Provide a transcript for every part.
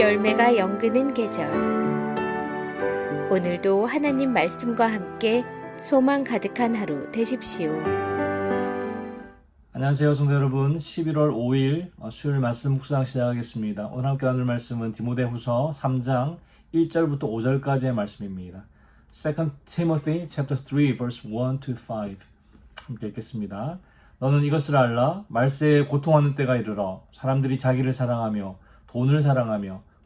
열매가 연근은 계절. 오늘도 하나님 말씀과 함께 소망 가득한 하루 되십시오. 안녕하세요, 성도 여러분. 11월 5일 어, 수요일 말씀 묵상 시작하겠습니다. 오늘 함께 나눌 말씀은 디모데후서 3장 1절부터 5절까지의 말씀입니다. 2 Timothy chapter 3 verse 1 to 5. 함께 읽겠습니다. 너는 이것을 알라 말세에 고통하는 때가 이르러 사람들이 자기를 사랑하며 돈을 사랑하며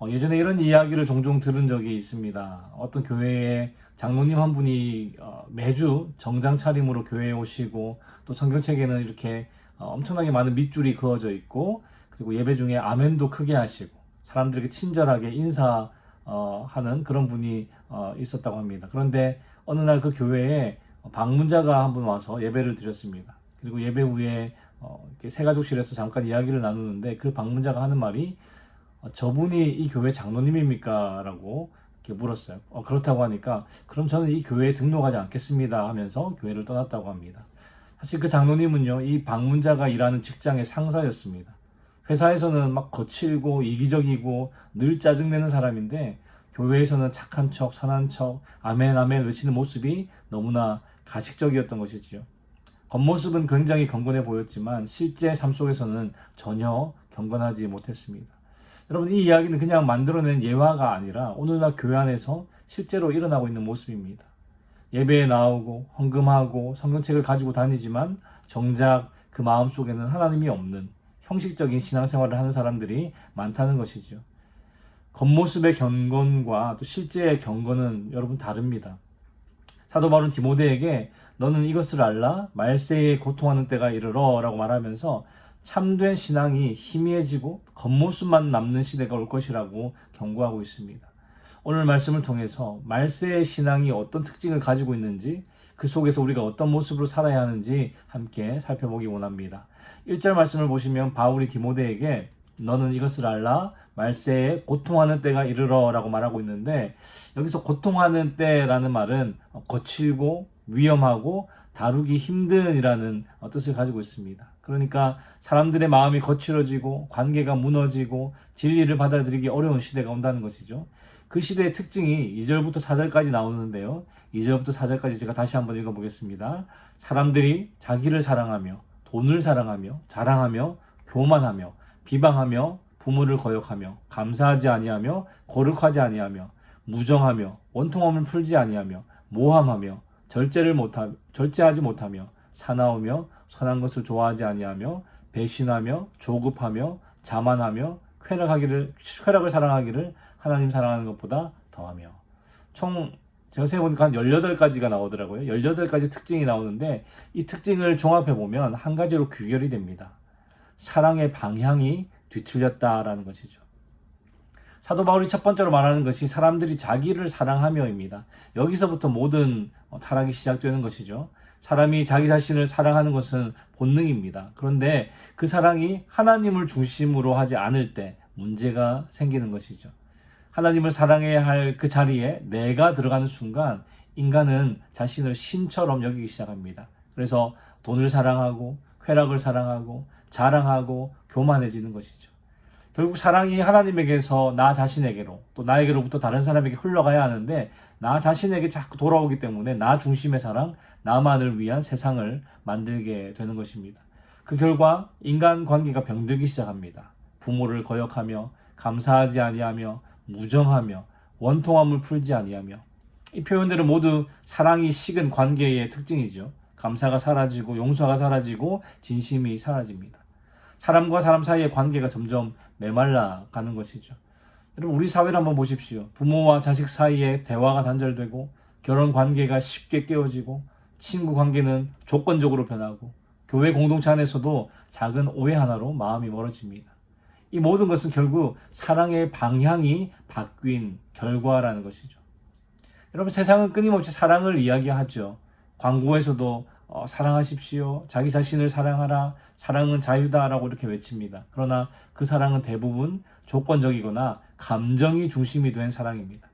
어, 예전에 이런 이야기를 종종 들은 적이 있습니다. 어떤 교회에 장로님 한 분이 어, 매주 정장 차림으로 교회에 오시고 또 성경책에는 이렇게 어, 엄청나게 많은 밑줄이 그어져 있고 그리고 예배 중에 아멘도 크게 하시고 사람들에게 친절하게 인사하는 그런 분이 어, 있었다고 합니다. 그런데 어느 날 그 교회에 방문자가 한 분 와서 예배를 드렸습니다. 그리고 예배 후에 어, 이렇게 새가족실에서 잠깐 이야기를 나누는데 그 방문자가 하는 말이 어, 저분이 이 교회 장로님입니까? 라고 물었어요. 어, 그렇다고 하니까 그럼 저는 이 교회에 등록하지 않겠습니다 하면서 교회를 떠났다고 합니다. 사실 그 장로님은요, 이 방문자가 일하는 직장의 상사였습니다. 회사에서는 막 거칠고 이기적이고 늘 짜증내는 사람인데 교회에서는 착한 척, 선한 척, 아멘, 아멘 외치는 모습이 너무나 가식적이었던 것이지요. 겉모습은 굉장히 경건해 보였지만 실제 삶 속에서는 전혀 경건하지 못했습니다. 여러분 이 이야기는 그냥 만들어낸 예화가 아니라 오늘날 교회 안에서 실제로 일어나고 있는 모습입니다. 예배에 나오고 헌금하고 성경책을 가지고 다니지만 정작 그 마음 속에는 하나님이 없는 형식적인 신앙생활을 하는 사람들이 많다는 것이죠. 겉모습의 경건과 또 실제의 경건은 여러분 다릅니다. 사도 바울은 디모데에게 너는 이것을 알라 말세에 고통하는 때가 이르러라고 말하면서 참된 신앙이 희미해지고 겉모습만 남는 시대가 올 것이라고 경고하고 있습니다. 오늘 말씀을 통해서 말세의 신앙이 어떤 특징을 가지고 있는지 그 속에서 우리가 어떤 모습으로 살아야 하는지 함께 살펴보기 원합니다. 1절 말씀을 보시면 바울이 디모데에게 너는 이것을 알라 말세에 고통하는 때가 이르러 라고 말하고 있는데 여기서 고통하는 때라는 말은 거칠고 위험하고 다루기 힘든이라는 뜻을 가지고 있습니다. 그러니까 사람들의 마음이 거칠어지고 관계가 무너지고 진리를 받아들이기 어려운 시대가 온다는 것이죠. 그 시대의 특징이 2절부터 4절까지 나오는데요. 2절부터 4절까지 제가 다시 한번 읽어보겠습니다. 사람들이 자기를 사랑하며 돈을 사랑하며 자랑하며 교만하며 비방하며 부모를 거역하며 감사하지 아니하며 거룩하지 아니하며 무정하며 원통함을 풀지 아니하며 모함하며 절제를 못하 절제하지 못하며 사나우며 선한 것을 좋아하지 아니하며 배신하며 조급하며 자만하며 쾌락하기를 쾌락을 사랑하기를 하나님 사랑하는 것보다 더하며 총 제가 세보니까 한 18가지가 나오더라고요. 18가지 특징이 나오는데 이 특징을 종합해 보면 한 가지로 귀결이 됩니다. 사랑의 방향이 뒤틀렸다라는 것이죠. 사도 바울이 첫 번째로 말하는 것이 사람들이 자기를 사랑하며입니다. 여기서부터 모든 타락이 시작되는 것이죠. 사람이 자기 자신을 사랑하는 것은 본능입니다. 그런데 그 사랑이 하나님을 중심으로 하지 않을 때 문제가 생기는 것이죠. 하나님을 사랑해야 할 그 자리에 내가 들어가는 순간 인간은 자신을 신처럼 여기기 시작합니다. 그래서 돈을 사랑하고 쾌락을 사랑하고 자랑하고 교만해지는 것이죠. 결국 사랑이 하나님에게서 나 자신에게로 또 나에게로부터 다른 사람에게 흘러가야 하는데 나 자신에게 자꾸 돌아오기 때문에 나 중심의 사랑, 나만을 위한 세상을 만들게 되는 것입니다. 그 결과 인간 관계가 병들기 시작합니다. 부모를 거역하며 감사하지 아니하며 무정하며 원통함을 풀지 아니하며 이 표현들은 모두 사랑이 식은 관계의 특징이죠. 감사가 사라지고 용서가 사라지고 진심이 사라집니다. 사람과 사람 사이의 관계가 점점 메말라 가는 것이죠. 여러분 우리 사회를 한번 보십시오. 부모와 자식 사이에 대화가 단절되고 결혼 관계가 쉽게 깨어지고 친구 관계는 조건적으로 변하고 교회 공동체 안에서도 작은 오해 하나로 마음이 멀어집니다. 이 모든 것은 결국 사랑의 방향이 바뀐 결과라는 것이죠. 여러분 세상은 끊임없이 사랑을 이야기하죠. 광고에서도 어, 사랑하십시오. 자기 자신을 사랑하라. 사랑은 자유다라고 이렇게 외칩니다. 그러나 그 사랑은 대부분 조건적이거나 감정이 중심이 된 사랑입니다.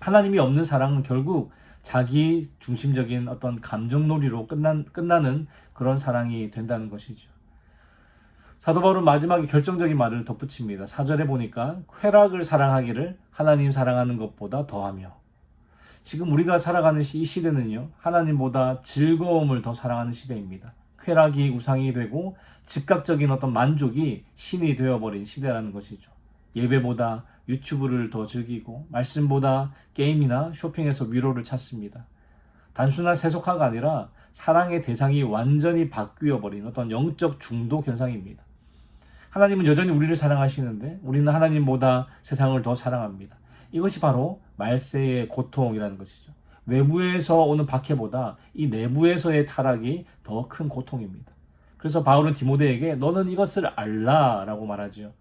하나님이 없는 사랑은 결국 자기 중심적인 어떤 감정놀이로 끝난, 끝나는 그런 사랑이 된다는 것이죠. 사도 바울은 마지막에 결정적인 말을 덧붙입니다. 4절에 보니까 쾌락을 사랑하기를 하나님 사랑하는 것보다 더하며 지금 우리가 살아가는 시- 이 시대는요, 하나님보다 즐거움을 더 사랑하는 시대입니다. 쾌락이 우상이 되고 즉각적인 어떤 만족이 신이 되어버린 시대라는 것이죠. 예배보다 유튜브를 더 즐기고, 말씀보다 게임이나 쇼핑에서 위로를 찾습니다. 단순한 세속화가 아니라 사랑의 대상이 완전히 바뀌어 버린 어떤 영적 중독 현상입니다. 하나님은 여전히 우리를 사랑하시는데, 우리는 하나님보다 세상을 더 사랑합니다. 이것이 바로 말세의 고통이라는 것이죠. 외부에서 오는 박해보다 이 내부에서의 타락이 더 큰 고통입니다. 그래서 바울은 디모데에게 너는 이것을 알라라고 말하죠.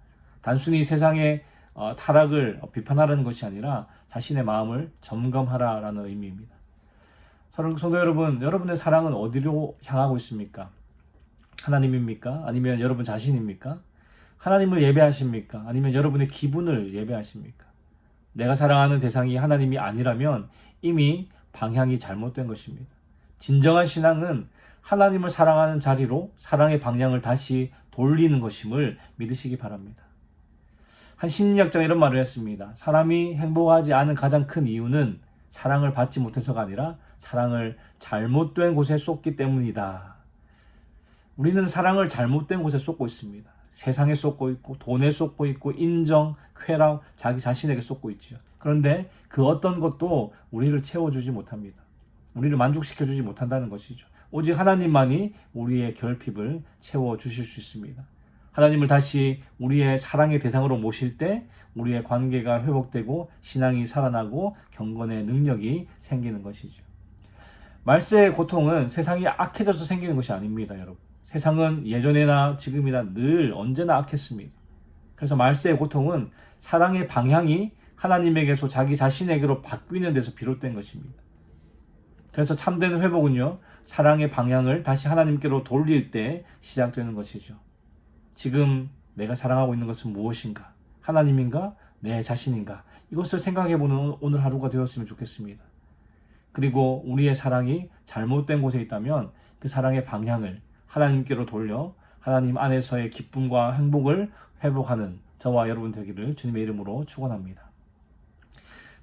단순히 세상의 어, 타락을 비판하라는 것이 아니라 자신의 마음을 점검하라라는 의미입니다. 성도 여러분, 여러분의 사랑은 어디로 향하고 있습니까? 하나님입니까? 아니면 여러분 자신입니까? 하나님을 예배하십니까? 아니면 여러분의 기분을 예배하십니까? 내가 사랑하는 대상이 하나님이 아니라면 이미 방향이 잘못된 것입니다. 진정한 신앙은 하나님을 사랑하는 자리로 사랑의 방향을 다시 돌리는 것임을 믿으시기 바랍니다. 한 심리학자가 이런 말을 했습니다. 사람이 행복하지 않은 가장 큰 이유는 사랑을 받지 못해서가 아니라 사랑을 잘못된 곳에 쏟기 때문이다. 우리는 사랑을 잘못된 곳에 쏟고 있습니다. 세상에 쏟고 있고 돈에 쏟고 있고 인정, 쾌락, 자기 자신에게 쏟고 있지요. 그런데 그 어떤 것도 우리를 채워주지 못합니다. 우리를 만족시켜주지 못한다는 것이죠. 오직 하나님만이 우리의 결핍을 채워주실 수 있습니다. 하나님을 다시 우리의 사랑의 대상으로 모실 때 우리의 관계가 회복되고 신앙이 살아나고 경건의 능력이 생기는 것이죠. 말세의 고통은 세상이 악해져서 생기는 것이 아닙니다, 여러분. 세상은 예전에나 지금이나 늘 언제나 악했습니다. 그래서 말세의 고통은 사랑의 방향이 하나님에게서 자기 자신에게로 바뀌는 데서 비롯된 것입니다. 그래서 참된 회복은요, 사랑의 방향을 다시 하나님께로 돌릴 때 시작되는 것이죠. 지금 내가 사랑하고 있는 것은 무엇인가? 하나님인가? 내 자신인가? 이것을 생각해보는 오늘 하루가 되었으면 좋겠습니다. 그리고 우리의 사랑이 잘못된 곳에 있다면 그 사랑의 방향을 하나님께로 돌려 하나님 안에서의 기쁨과 행복을 회복하는 저와 여러분 되기를 주님의 이름으로 축원합니다.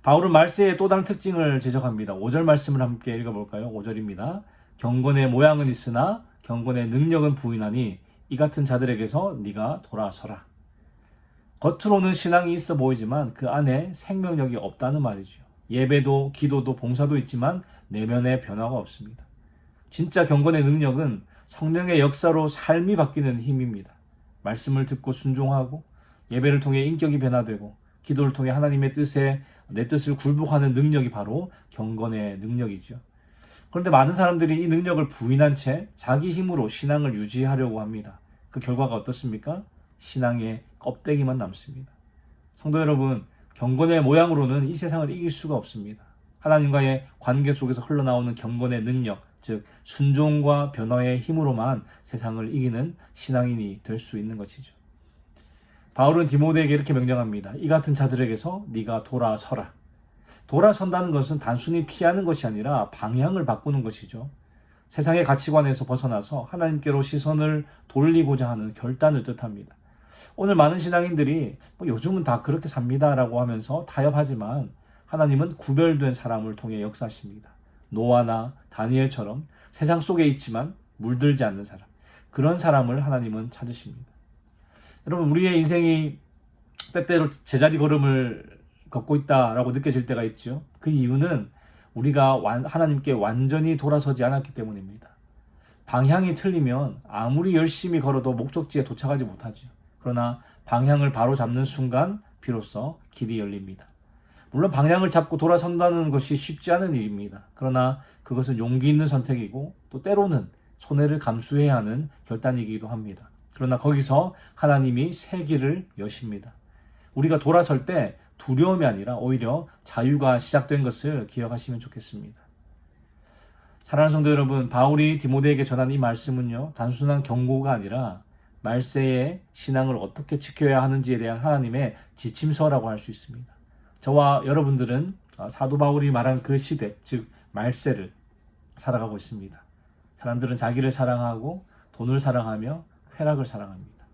바울은 말세의 또 다른 특징을 지적합니다. 5절 말씀을 함께 읽어볼까요? 5절입니다. 경건의 모양은 있으나 경건의 능력은 부인하니 이 같은 자들에게서 네가 돌아서라. 겉으로는 신앙이 있어 보이지만 그 안에 생명력이 없다는 말이죠. 예배도 기도도 봉사도 있지만 내면의 변화가 없습니다. 진짜 경건의 능력은 성령의 역사로 삶이 바뀌는 힘입니다. 말씀을 듣고 순종하고 예배를 통해 인격이 변화되고 기도를 통해 하나님의 뜻에 내 뜻을 굴복하는 능력이 바로 경건의 능력이죠. 그런데 많은 사람들이 이 능력을 부인한 채 자기 힘으로 신앙을 유지하려고 합니다. 그 결과가 어떻습니까? 신앙의 껍데기만 남습니다. 성도 여러분, 경건의 모양으로는 이 세상을 이길 수가 없습니다. 하나님과의 관계 속에서 흘러나오는 경건의 능력, 즉 순종과 변화의 힘으로만 세상을 이기는 신앙인이 될 수 있는 것이죠. 바울은 디모데에게 이렇게 명령합니다. 이 같은 자들에게서 네가 돌아서라. 돌아선다는 것은 단순히 피하는 것이 아니라 방향을 바꾸는 것이죠. 세상의 가치관에서 벗어나서 하나님께로 시선을 돌리고자 하는 결단을 뜻합니다. 오늘 많은 신앙인들이 뭐 요즘은 다 그렇게 삽니다라고 하면서 타협하지만 하나님은 구별된 사람을 통해 역사하십니다. 노아나 다니엘처럼 세상 속에 있지만 물들지 않는 사람. 그런 사람을 하나님은 찾으십니다. 여러분, 우리의 인생이 때때로 제자리 걸음을 걷고 있다라고 느껴질 때가 있죠. 그 이유는 우리가 완- 하나님께 완전히 돌아서지 않았기 때문입니다. 방향이 틀리면 아무리 열심히 걸어도 목적지에 도착하지 못하죠. 그러나 방향을 바로 잡는 순간 비로소 길이 열립니다. 물론 방향을 잡고 돌아선다는 것이 쉽지 않은 일입니다. 그러나 그것은 용기 있는 선택이고 또 때로는 손해를 감수해야 하는 결단이기도 합니다. 그러나 거기서 하나님이 새 길을 여십니다. 우리가 돌아설 때 두려움이 아니라 오히려 자유가 시작된 것을 기억하시면 좋겠습니다. 사랑하는 성도 여러분, 바울이 디모데에게 전한 이 말씀은요, 단순한 경고가 아니라 말세의 신앙을 어떻게 지켜야 하는지에 대한 하나님의 지침서라고 할 수 있습니다. 저와 여러분들은 아, 사도 바울이 말한 그 시대, 즉 말세를 살아가고 있습니다. 사람들은 자기를 사랑하고 돈을 사랑하며 쾌락을 사랑합니다.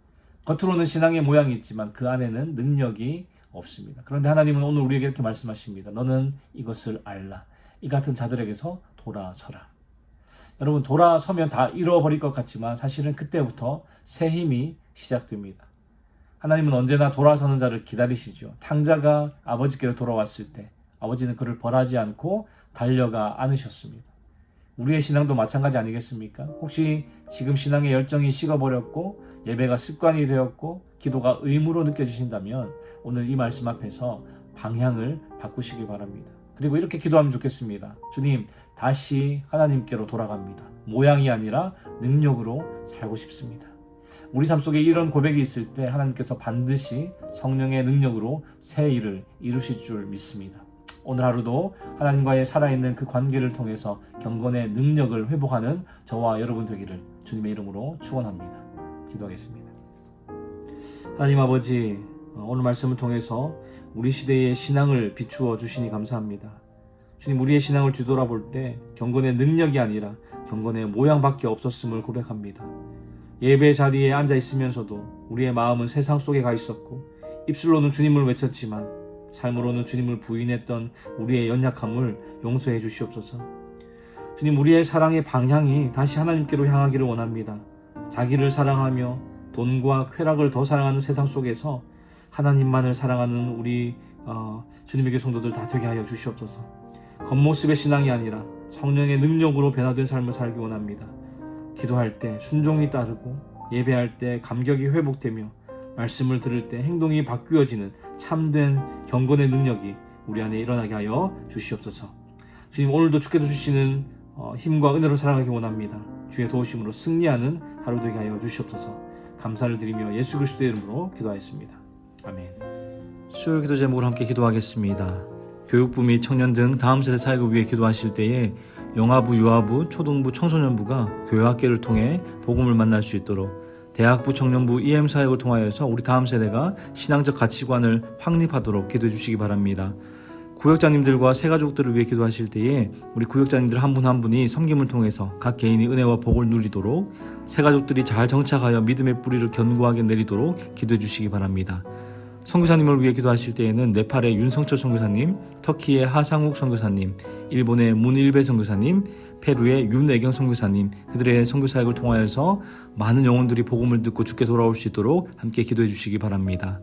겉으로는 신앙의 모양이 있지만 그 안에는 능력이 없습니다. 그런데 하나님은 오늘 우리에게 이렇게 말씀하십니다. 너는 이것을 알라. 이 같은 자들에게서 돌아서라. 여러분 돌아서면 다 잃어버릴 것 같지만 사실은 그때부터 새 힘이 시작됩니다. 하나님은 언제나 돌아서는 자를 기다리시죠. 탕자가 아버지께로 돌아왔을 때 아버지는 그를 벌하지 않고 달려가 않으셨습니다. 우리의 신앙도 마찬가지 아니겠습니까? 혹시 지금 신앙의 열정이 식어버렸고 예배가 습관이 되었고 기도가 의무로 느껴지신다면 오늘 이 말씀 앞에서 방향을 바꾸시기 바랍니다. 그리고 이렇게 기도하면 좋겠습니다. 주님, 다시 하나님께로 돌아갑니다. 모양이 아니라 능력으로 살고 싶습니다. 우리 삶 속에 이런 고백이 있을 때 하나님께서 반드시 성령의 능력으로 새 일을 이루실 줄 믿습니다. 오늘 하루도 하나님과의 살아있는 그 관계를 통해서 경건의 능력을 회복하는 저와 여러분 되기를 주님의 이름으로 축원합니다. 기도하겠습니다. 하나님 아버지 어, 오늘 말씀을 통해서 우리 시대의 신앙을 비추어 주시니 감사합니다. 주님 우리의 신앙을 뒤돌아볼 때 경건의 능력이 아니라 경건의 모양밖에 없었음을 고백합니다. 예배 자리에 앉아 있으면서도 우리의 마음은 세상 속에 가 있었고 입술로는 주님을 외쳤지만 삶으로는 주님을 부인했던 우리의 연약함을 용서해 주시옵소서. 주님 우리의 사랑의 방향이 다시 하나님께로 향하기를 원합니다. 자기를 사랑하며 돈과 쾌락을 더 사랑하는 세상 속에서 하나님만을 사랑하는 우리 어, 주님에게 성도들 다 되게 하여 주시옵소서. 겉모습의 신앙이 아니라 성령의 능력으로 변화된 삶을 살기 원합니다. 기도할 때 순종이 따르고 예배할 때 감격이 회복되며 말씀을 들을 때 행동이 바뀌어지는 참된 경건의 능력이 우리 안에 일어나게 하여 주시옵소서. 주님 오늘도 주께서 주시는 어, 힘과 은혜로 살아가기 원합니다. 주의 도우심으로 승리하는 하루 되게 하여 주시옵소서. 감사를 드리며 예수 그리스도의 이름으로 기도하였습니다. 아멘. 수요 기도 제목으로 함께 기도하겠습니다. 교육부 및 청년 등 다음 세대 사역을 위해 기도하실 때에 영아부, 유아부, 초등부, 청소년부가 교회학교를 통해 복음을 만날 수 있도록 대학부, 청년부, EM 사역을 통하여서 우리 다음 세대가 신앙적 가치관을 확립하도록 기도해 주시기 바랍니다. 구역장님들과 새가족들을 위해 기도하실 때에 우리 구역장님들 한 분 한 분이 섬김을 통해서 각 개인이 은혜와 복을 누리도록 새가족들이 잘 정착하여 믿음의 뿌리를 견고하게 내리도록 기도해 주시기 바랍니다. 선교사님을 위해 기도하실 때에는 네팔의 윤성철 선교사님, 터키의 하상욱 선교사님, 일본의 문일배 선교사님, 페루의 윤애경 선교사님 그들의 선교 사역을 통하여서 많은 영혼들이 복음을 듣고 죽게 돌아올 수 있도록 함께 기도해 주시기 바랍니다.